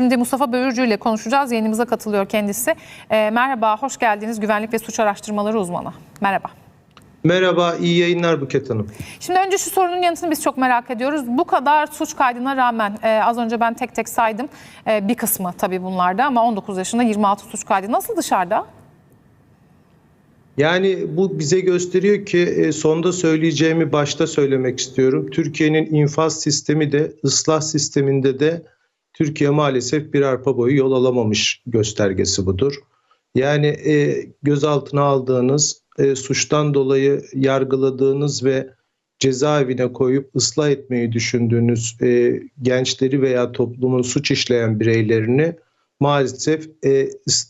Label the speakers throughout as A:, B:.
A: Şimdi Mustafa Böğürcü ile konuşacağız. Yayınımıza katılıyor kendisi. Ee, merhaba, hoş geldiniz. Güvenlik ve Suç Araştırmaları uzmanı. Merhaba.
B: Merhaba, iyi yayınlar Buket Hanım.
A: Şimdi önce şu sorunun yanıtını biz çok merak ediyoruz. Bu kadar suç kaydına rağmen e, az önce ben tek tek saydım. E, bir kısmı tabii bunlarda ama 19 yaşında 26 suç kaydı. Nasıl dışarıda?
B: Yani bu bize gösteriyor ki e, sonda söyleyeceğimi başta söylemek istiyorum. Türkiye'nin infaz sistemi de ıslah sisteminde de Türkiye maalesef bir arpa boyu yol alamamış göstergesi budur. Yani e, gözaltına aldığınız, e, suçtan dolayı yargıladığınız ve cezaevine koyup ıslah etmeyi düşündüğünüz e, gençleri veya toplumun suç işleyen bireylerini maalesef e,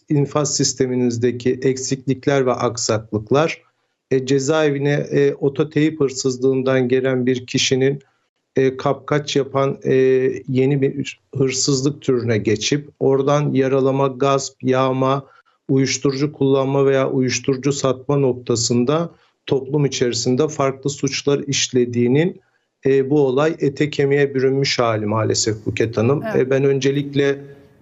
B: infaz sisteminizdeki eksiklikler ve aksaklıklar e, cezaevine e, ototeyip hırsızlığından gelen bir kişinin e, kapkaç yapan e, yeni bir hırsızlık türüne geçip oradan yaralama, gasp, yağma, uyuşturucu kullanma veya uyuşturucu satma noktasında toplum içerisinde farklı suçlar işlediğinin e, bu olay ete kemiğe bürünmüş hali maalesef Buket Hanım.
A: Evet.
B: E, ben öncelikle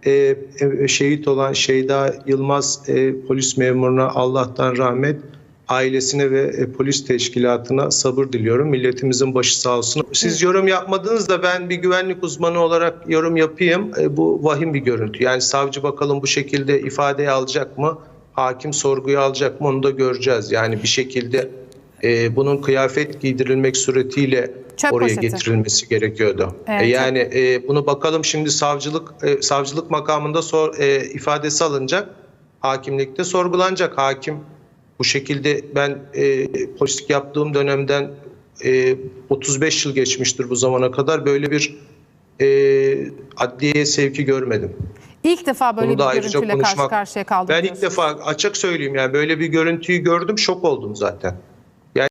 B: e, e, şehit olan Şeyda Yılmaz e, polis memuruna Allah'tan rahmet, ailesine ve e, polis teşkilatına sabır diliyorum. Milletimizin başı sağ olsun. Siz yorum yapmadınız da ben bir güvenlik uzmanı olarak yorum yapayım. E, bu vahim bir görüntü. Yani savcı bakalım bu şekilde ifadeye alacak mı? Hakim sorguya alacak mı? Onu da göreceğiz. Yani bir şekilde e, bunun kıyafet giydirilmek suretiyle
A: Çöp
B: oraya
A: poşeti.
B: getirilmesi gerekiyordu.
A: Evet,
B: E, yani e, bunu bakalım şimdi savcılık e, savcılık makamında sor, e, ifadesi alınacak. Hakimlikte sorgulanacak. Hakim bu şekilde ben e, polislik yaptığım dönemden e, 35 yıl geçmiştir bu zamana kadar böyle bir e, adliyeye sevki görmedim.
A: İlk defa böyle
B: Bunu
A: bir görüntüyle karşı
B: konuşmak-
A: karşıya kaldık.
B: Ben ilk
A: diyorsunuz.
B: defa açık söyleyeyim yani böyle bir görüntüyü gördüm şok oldum zaten.